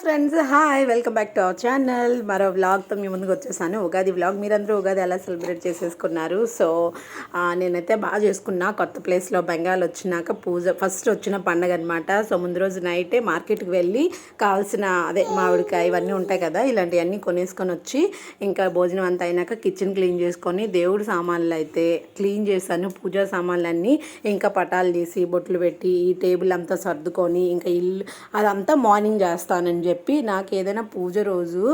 Friends hi welcome back to our channel మరో వ్లాగ్తో మీ ముందుకు వచ్చేసాను. ఉగాది వ్లాగ్ మీరందరూ ఉగాది ఎలా సెలబ్రేట్ చేసేసుకున్నారు? సో నేనైతే బాగా చేసుకున్నా. కొత్త ప్లేస్లో బెంగాల్ వచ్చినాక పూజ ఫస్ట్ వచ్చిన పండగ అనమాట సో ముందు రోజు నైటే మార్కెట్కి వెళ్ళి కావాల్సిన అదే మామిడికాయ ఇవన్నీ ఉంటాయి కదా ఇలాంటివన్నీ కొనేసుకొని వచ్చి ఇంకా భోజనం అంతా అయినాక కిచెన్ క్లీన్ చేసుకొని దేవుడి సామాన్లు అయితే క్లీన్ చేశాను. పూజా సామాన్లు అన్నీ ఇంకా పటాలు తీసి బొట్లు పెట్టి ఈ టేబుల్ అంతా సర్దుకొని ఇంకా ఇల్లు అదంతా మార్నింగ్ చేస్తానని చెప్పి నాకు ఏదైనా పూజ రోజు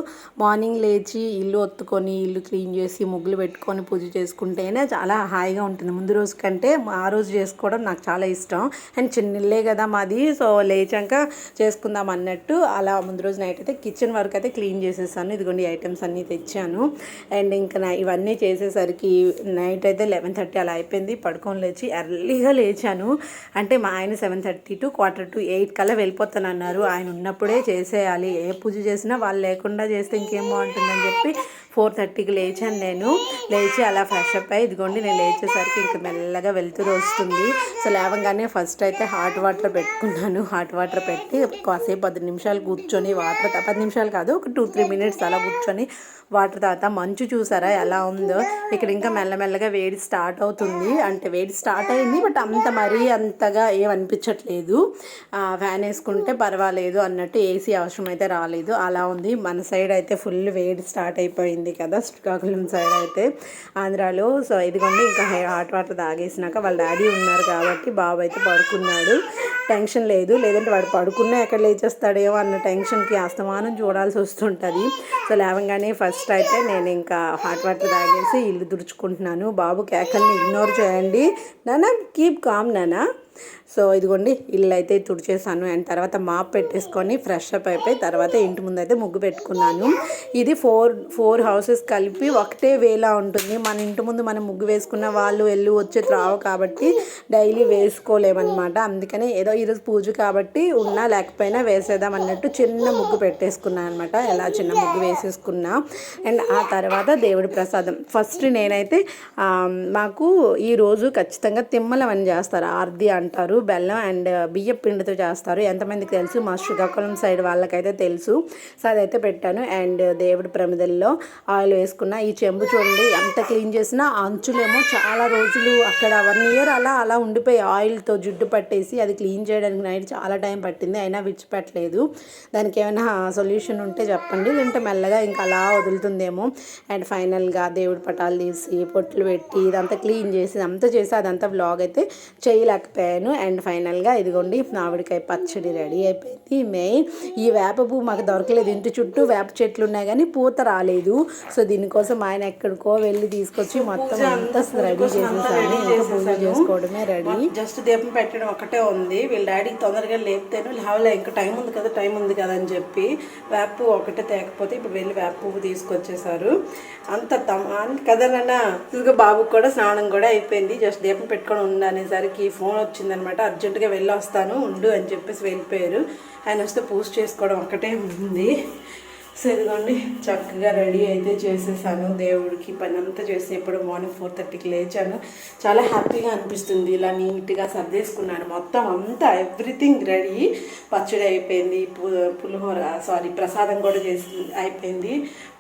మార్నింగ్ లేచి ఇల్లు ఒత్తుకొని ఇల్లు క్లీన్ చేసి ముగ్గులు పెట్టుకొని పూజ చేసుకుంటేనే చాలా హాయిగా ఉంటుంది. ముందు రోజు కంటే ఆ రోజు చేసుకోవడం నాకు చాలా ఇష్టం. అండ్ చిన్న ఇల్లే కదా మాది సో లేచాక చేసుకుందాం అన్నట్టు అలా ముందు రోజు నైట్ అయితే కిచెన్ వరకు అయితే క్లీన్ చేసేసాను. ఇదిగోండి ఐటమ్స్ అన్నీ తెచ్చాను. అండ్ ఇంకా ఇవన్నీ చేసేసరికి నైట్ అయితే లెవెన్ థర్టీ అలా అయిపోయింది. పడుకొని లేచి ఎర్లీగా లేచాను. అంటే మా ఆయన seven thirty to quarter to eight కల్లా వెళ్ళిపోతానన్నారు. ఆయన ఉన్నప్పుడే చేయాలి ఏ పూజ చేసినా వాళ్ళు లేకుండా చేస్తే ఇంకేం బాగుంటుందని చెప్పి ఫోర్ థర్టీకి లేచాను నేను. లేచి అలా ఫ్రెష్ అప్ అయ్యి ఇదిగోండి నేను లేచేసరికి ఇంక మెల్లగా వెళ్తురు వస్తుంది. సో లేవగానే ఫస్ట్ అయితే హాట్ వాటర్ పెట్టుకున్నాను. హాట్ వాటర్ పెట్టి కాసేపు పది నిమిషాలు కూర్చొని వాటర్ పది నిమిషాలు కాదు ఒక టూ త్రీ మినిట్స్ అలా కూర్చొని వాటర్ తర్వాత మంచు చూసారా ఎలా ఉందో. ఇక్కడ ఇంకా మెల్లమెల్లగా వేడి స్టార్ట్ అవుతుంది. అంటే వేడి స్టార్ట్ అయింది బట్ అంత మరీ అంతగా ఏమనిపించట్లేదు ఫ్యాన్ వేసుకుంటే పర్వాలేదు అన్నట్టు ఏసీ అవసరం అయితే రాలేదు. అలా ఉంది. మన సైడ్ అయితే ఫుల్ వేడి స్టార్ట్ అయిపోయింది. కదా శ్రీకాకుళం సైడ్ అయితే. ఆంధ్రాలో సో ఇదిగోండి ఇంకా హాట్ వాటర్ తాగేసినాక వాళ్ళ డాడీ ఉన్నారు కాబట్టి బాబు అయితే పడుకున్నాడు. టెన్షన్ లేదు లేదంటే వాడు పడుకున్నా ఎక్కడ లేచేస్తాడేమో అన్న టెన్షన్కి అస్తమానం చూడాల్సి వస్తుంటుంది. సో లేవగానే ఫస్ట్ అయితే నేను ఇంకా హాట్ వాటర్ తాగేసి ఇల్లు తుడుచుకుంటున్నాను బాబు కేకల్ని ఇగ్నోర్ చేయండి. నానా కీప్ కామ్ నానా. సో ఇదిగోండి ఇల్లు అయితే తుడిచేసాను. అండ్ తర్వాత మాప్ పెట్టేసుకొని ఫ్రెష్ అప్ అయిపోయి తర్వాత ఇంటి ముందు అయితే ముగ్గు పెట్టుకున్నాను. ఇది ఫోర్ ఫోర్ హౌసెస్ కలిపి ఒకటే వేలా ఉంటుంది. మన ఇంటి ముందు మనం ముగ్గు వేసుకున్న వాళ్ళు వెళ్ళి వచ్చే త్రావు కాబట్టి డైలీ వేసుకోలేమన్నమాట. అందుకనే ఏదో ఈరోజు పూజ కాబట్టి ఉన్నా లేకపోయినా వేసేద్దాం అన్నట్టు చిన్న ముగ్గు పెట్టేసుకున్నాను అనమాట ఎలా చిన్న ముగ్గు వేసేసుకున్నా. అండ్ ఆ తర్వాత దేవుడి ప్రసాదం. ఫస్ట్ నేనైతే మాకు ఈరోజు ఖచ్చితంగా తిమ్మలం అని చేస్తారు. ఆర్ది అంటారు బెల్లం అండ్ బియ్యం పిండితో చేస్తారు. ఎంతమందికి తెలుసు? మా శ్రీకాకుళం సైడ్ వాళ్ళకైతే తెలుసు. సో అదైతే పెట్టాను. అండ్ దేవుడి ప్రమిదల్లో ఆయిల్ వేసుకున్న. ఈ చెంబు చూడండి ఎంత క్లీన్ చేసినా అంచులేమో చాలా రోజులు అక్కడ వన్ ఇయర్ అలా అలా ఉండిపోయి ఆయిల్తో జుట్టు పట్టేసి అది క్లీన్ చేయడానికి నైట్ చాలా టైం పట్టింది. అయినా విడిచిపెట్టలేదు. దానికి ఏమైనా సొల్యూషన్ ఉంటే చెప్పండి. లేదంటే మెల్లగా ఇంకా అలా వదులుతుందేమో. అండ్ ఫైనల్గా దేవుడి పటాలు తీసి పొట్లు పెట్టి ఇదంతా క్లీన్ చేసి అంతా చేసి అదంతా బ్లాగ్ అయితే చేయలేకపోయాను. అండ్ ఫైనల్గా ఇదిగోండి మామిడికాయ పచ్చడి రెడీ అయిపోయింది. మెయిన్ ఈ వేప పువ్వు మాకు దొరకలేదు. ఇంటి చుట్టూ వేప చెట్లు ఉన్నాయి కానీ పూత రాలేదు. సో దీనికోసం ఆయన ఎక్కడికో వెళ్ళి తీసుకొచ్చి మొత్తం అంతా రెడీ చేసేసాను. ఇంకా పూజ చేసుకోవడమే రెడీ. జస్ట్ దీపం పెట్టడం ఒకటే ఉంది. వీళ్ళ డాడీకి తొందరగా లేపితేను లేవలే ఇంకా టైం ఉంది కదా టైం ఉంది కదా అని చెప్పి వేప పువ్వు ఒకటే తేకపోతే ఇప్పుడు వెళ్ళి వేప పువ్వు తీసుకొచ్చేసారు. అంత తమ కదా నాన్న ఇదిగో బాబుకి కూడా స్నానం కూడా అయిపోయింది. జస్ట్ దీపం పెట్టుకొని ఉండు అనేసరికి ఫోన్ వచ్చిందనమాట. అర్జెంటుగా వెళ్ళి వస్తాను ఉండు అని చెప్పేసి వెళ్ళిపోయారు. ఆయన వస్తే పూజ చేసుకోవడం ఒకటే ఉంది. సో ఇదిగోండి చక్కగా రెడీ అయితే చేసేసాను. దేవుడికి పని అంతా చేసి ఇప్పుడు మార్నింగ్ ఫోర్ థర్టీకి లేచాను. చాలా హ్యాపీగా అనిపిస్తుంది. ఇలా నీట్గా సర్దేసుకున్నాను మొత్తం అంతా ఎవ్రీథింగ్ రెడీ. పచ్చడి అయిపోయింది. పులిహోర సారీ ప్రసాదం కూడా చేసి అయిపోయింది.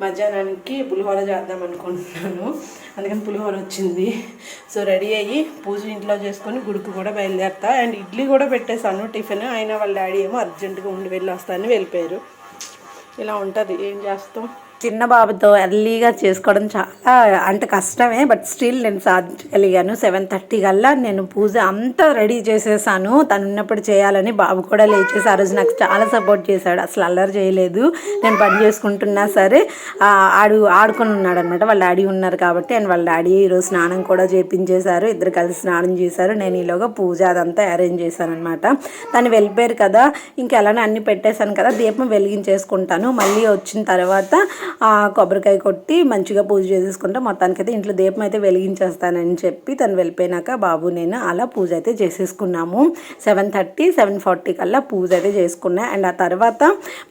మధ్యాహ్నానికి పులిహోర చేద్దాం అనుకుంటున్నాను. అందుకని పులిహోర వచ్చింది. సో రెడీ అయ్యి పూజ ఇంట్లో చేసుకొని గుడికి కూడా బయలుదేరుతా. అండ్ ఇడ్లీ కూడా పెట్టేశాను. టిఫిన్ అయినా వాళ్ళ డాడీ ఏమో అర్జెంటుగా ఉండి వెళ్ళి వస్తానని వెళ్ళిపోయారు. ఇలా ఉంటుంది. ఏం చేస్తాం? చిన్న బాబుతో ఎర్లీగా చేసుకోవడం చాలా అంటే కష్టమే బట్ స్టిల్ నేను సాధించగలిగాను సెవెన్ థర్టీ కల్లా నేను పూజ అంతా రెడీ చేసేసాను. తను ఉన్నప్పుడు చేయాలని బాబు కూడా లేచేసి ఆ రోజు నాకు చాలా సపోర్ట్ చేశాడు. అసలు అల్లరి చేయలేదు. నేను పని చేసుకుంటున్నా సరే ఆడు ఆడుకొని ఉన్నాడు అనమాట వాళ్ళ డాడీ ఉన్నారు కాబట్టి అండ్ వాళ్ళ డాడీ ఈరోజు స్నానం కూడా చేపించేశారు. ఇద్దరు కలిసి స్నానం చేశారు. నేను ఈలోగా పూజ అదంతా అరేంజ్ చేశాను అనమాట తను వెళ్ళిపోయారు కదా ఇంకా అలానే అన్ని పెట్టేశాను కదా దీపం వెలిగించేసుకుంటాను. మళ్ళీ వచ్చిన తర్వాత కొబ్బరికాయ కొట్టి మంచిగా పూజ చేసేసుకుంటే మొత్తానికైతే ఇంట్లో దీపం అయితే వెలిగించేస్తానని చెప్పి తను వెళ్ళిపోయినాక బాబు నేను అలా పూజ అయితే చేసేసుకున్నాము. సెవెన్ థర్టీ సెవెన్ ఫార్టీ కల్లా పూజ అయితే చేసుకున్నా. అండ్ ఆ తర్వాత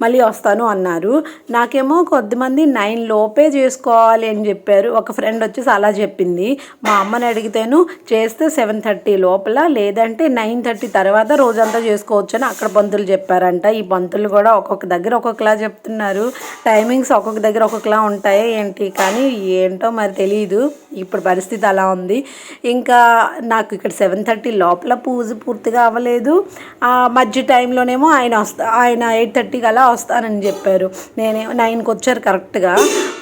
మళ్ళీ వస్తాను అన్నారు. నాకేమో కొద్దిమంది నైన్ లోపే చేసుకోవాలి అని చెప్పారు. ఒక ఫ్రెండ్ వచ్చేసి అలా చెప్పింది. మా అమ్మని అడిగితేను చేస్తే సెవెన్ థర్టీ లోపల లేదంటే నైన్ థర్టీ తర్వాత రోజంతా చేసుకోవచ్చు అని అక్కడ పంతులు చెప్పారంట. ఈ పంతులు కూడా ఒక్కొక్క దగ్గర ఒక్కొక్కలా చెప్తున్నారు. టైమింగ్స్ ఒక్కొక్క దగ్గర ఒక్కొక్కలా ఉంటాయి ఏంటి కానీ ఏంటో మరి తెలియదు ఇప్పుడు పరిస్థితి అలా ఉంది. ఇంకా నాకు ఇక్కడ సెవెన్ థర్టీ లోపల పూజ పూర్తిగా అవ్వలేదు. ఆ మధ్య టైంలోనేమో ఆయన వస్తా ఆయన ఎయిట్ థర్టీకి అలా వస్తానని చెప్పారు. నేనే నైన్కి వచ్చారు కరెక్ట్గా.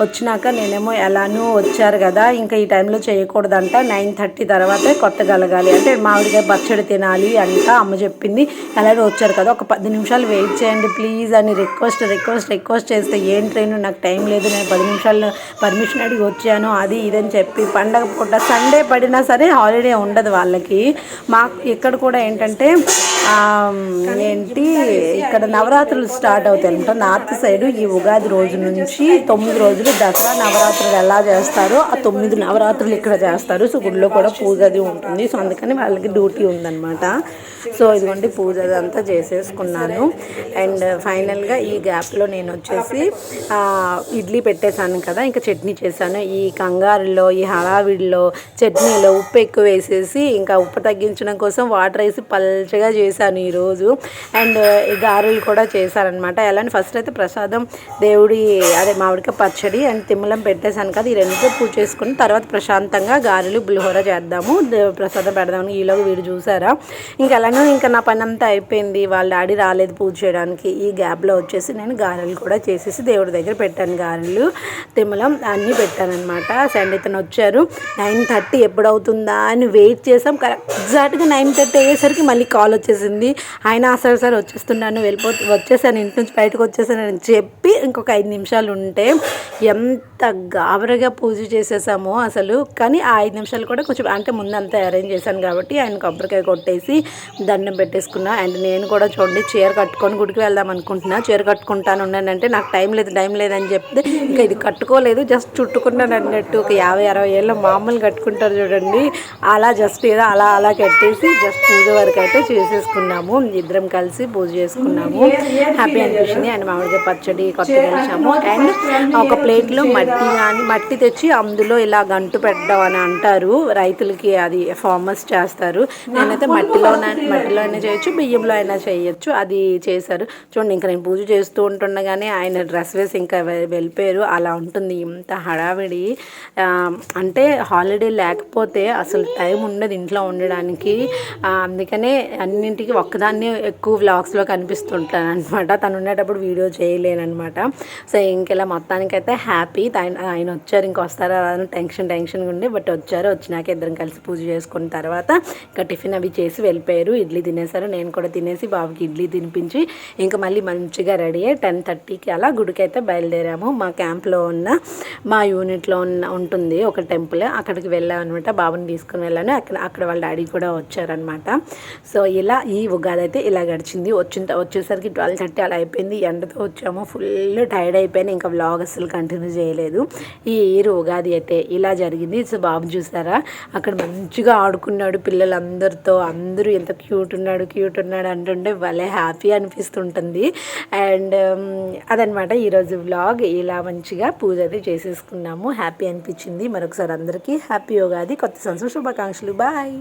వచ్చినాక నేనేమో ఎలానూ వచ్చారు కదా ఇంకా ఈ టైంలో చేయకూడదంట. నైన్ థర్టీ తర్వాతే కొట్టగలగాలి. అంటే మామిడికాయ పచ్చడి తినాలి అంట అమ్మ చెప్పింది. ఎలాగో వచ్చారు కదా ఒక పది నిమిషాలు వెయిట్ చేయండి ప్లీజ్ అని రిక్వెస్ట్ రిక్వెస్ట్ రిక్వెస్ట్ చేస్తే ఏం ట్రైన్ నాకు టైం లేదు నేను పది నిమిషాలు పర్మిషన్ అడిగి వచ్చాను అది ఇదని చెప్పి పండగ పూట సండే పడినా సరే హాలిడే ఉండదు వాళ్ళకి. మాకు ఇక్కడ కూడా ఏంటంటే ఏంటి ఇక్కడ నవరాత్రులు స్టార్ట్ అవుతాయంట నార్త్ సైడ్ ఈ ఉగాది రోజు నుంచి తొమ్మిది రోజులు దసరా నవరాత్రులు ఎలా చేస్తారో ఆ తొమ్మిది నవరాత్రులు ఇక్కడ చేస్తారు. సో గుడిలో కూడా పూజ అది ఉంటుంది. సో అందుకని వాళ్ళకి డ్యూటీ ఉందన్నమాట. సో ఇదిగోండి పూజ అదంతా చేసేసుకున్నాను. అండ్ ఫైనల్గా ఈ గ్యాప్లో నేను వచ్చేసి ఇడ్లీ పెట్టేశాను కదా ఇంకా చట్నీ చేశాను. ఈ కంగారులో ఈ హడావిడిలో చట్నీలో ఉప్పు ఎక్కువ వేసేసి ఇంకా ఉప్పు తగ్గించడం కోసం వాటర్ వేసి పల్చగా చేశాను ఈరోజు. అండ్ గారెలు కూడా చేశారనమాట ఎలా ఫస్ట్ అయితే ప్రసాదం దేవుడి అదే మామిడికాయ పచ్చడి అండ్ తిమ్మలం పెట్టేశాను కదా ఈ రెండుతో పూజ చేసుకుని తర్వాత ప్రశాంతంగా గారెలు పులిహోర చేద్దాము ప్రసాదం పెడదామని ఈలోగా వీడు చూసారా? ఇంకా ఎలాగో ఇంకా నా పని అంతా అయిపోయింది. వాళ్ళ డాడీ రాలేదు పూజ చేయడానికి. ఈ గ్యాప్లో వచ్చేసి నేను గారెలు కూడా చేసేసి దేవుడి దగ్గర పెట్టాను. గారెలు తిమ్మలం అన్నీ పెట్టానమాట సండే ఇతను వచ్చారు. నైన్ థర్టీ ఎప్పుడు అవుతుందా అని వెయిట్ చేసాం కరెక్ట్ ఎగ్జాక్ట్గా నైన్ థర్టీ అయ్యేసరికి మళ్ళీ కాల్ వచ్చేసింది. ఆయన సార్ సార్ వచ్చేస్తున్నాను వెళ్ళిపో వచ్చేసాను ఇంటి నుంచి బయటకు వచ్చేసాను అని చెప్పి ఇంకొక ఐదు నిమిషాలు ఉంటే ఎంత గాబరగా పూజ చేసేసామో అసలు. కానీ ఆ ఐదు నిమిషాలు కూడా కొంచెం అంటే ముందు అరేంజ్ చేశాను కాబట్టి ఆయన కొబ్బరికాయ కొట్టేసి దండం పెట్టేసుకున్నా. అండ్ నేను కూడా చూడండి చీర కట్టుకొని గుడికి వెళ్దాం అనుకుంటున్నా. చీర కట్టుకుంటాను ఉన్నానంటే నాకు టైం లేదు టైం లేదని చెప్తే ఇంకా ఇది కట్టుకోలేదు జస్ట్ చుట్టుకున్నాను అన్నట్టు ఒక యాభై అరవై ఏళ్ళు మామూలు కట్టుకుంటారు చూడండి. అలా జస్ట్ ఏదో అలా అలా కట్టేసి జస్ట్ పూజ వరకు అయితే చేసేసుకున్నాము. ఇద్దరం కలిసి పూజ చేసుకున్నాము. హ్యాపీ అనిపించింది అండ్ మామిడికాయ పచ్చడి కొత్త కలిసాము అండ్ ఒక ప్లేట్లో మట్టి కానీ మట్టి తెచ్చి అందులో ఇలా గంటు పెట్టడం అని అంటారు. రైతులకి అది ఫార్మర్స్ చేస్తారు. నేనైతే మట్టిలో మట్టిలో అయినా చేయొచ్చు బియ్యంలో అయినా చేయొచ్చు. అది చేశారు. చూడండి ఇంకా నేను పూజ చేస్తూ ఉంటుండగానే ఆయన డ్రెస్ వేసి ఇంకా వెళ్ళిపోయారు. అలా ఉంటుంది ఇంత హడావిడి. అంటే హాలిడే లేకపోతే అసలు టైం ఉండదు ఇంట్లో ఉండడానికి. అందుకనే అన్నింటికి ఒక్కదాన్ని ఎక్కువ వ్లాగ్స్లో కనిపిస్తుంటాను అనమాట తను ఉండేటప్పుడు వీడియో చేయలేనమాట సో ఇంకెలా మొత్తానికైతే హ్యాపీ ఆయన ఆయన వచ్చారు ఇంక వస్తారా అని టెన్షన్ టెన్షన్గా ఉండి. బట్ వచ్చారు వచ్చినాక ఇద్దరం కలిసి పూజ చేసుకున్న తర్వాత ఇంకా టిఫిన్ అవి చేసి వెళ్ళిపోయారు. ఇడ్లీ తినేసారు నేను కూడా తినేసి బాబుకి ఇడ్లీ తినిపించి ఇంకా మళ్ళీ మంచిగా రెడీ అయ్యి టెన్ థర్టీకి అలా గుడికి అయితే బయలుదేరాము. మా క్యాంప్లో ఉన్న మా యూనిట్లో ఉన్న ఉంటుంది ఒక టెంపుల్. అక్కడికి వెళ్ళాను అనమాట బాబుని తీసుకుని వెళ్ళాను. అక్కడ అక్కడ వాళ్ళ డాడీ కూడా వచ్చారనమాట సో ఇలా ఈ ఉగాది అయితే ఇలా గడిచింది. వచ్చిన వచ్చేసరికి ట్వెల్వ్ థర్టీ అలా అయిపోయింది. ఎండతో వచ్చాము. ఫుల్ టైర్డ్ అయిపోయింది ఇంకా వ్లాగ్ అసలు కంటిన్యూ చేయలేదు. లేదు. ఈ ఇయర్ ఉగాది అయితే ఇలా జరిగింది. సో బాబు చూసారా? అక్కడ మంచిగా ఆడుకున్నాడు పిల్లలందరితో. అందరూ ఎంత క్యూట్ ఉన్నాడు క్యూట్ ఉన్నాడు అంటుంటే భలే హ్యాపీ అనిపిస్తుంటుంది. అండ్ అదనమాట ఈరోజు వ్లాగ్. ఇలా మంచిగా పూజ అయితే చేసేసుకున్నాము. హ్యాపీ అనిపించింది. మరొకసారి అందరికీ హ్యాపీ ఉగాది కొత్త సంవత్సరం శుభాకాంక్షలు. బాయ్.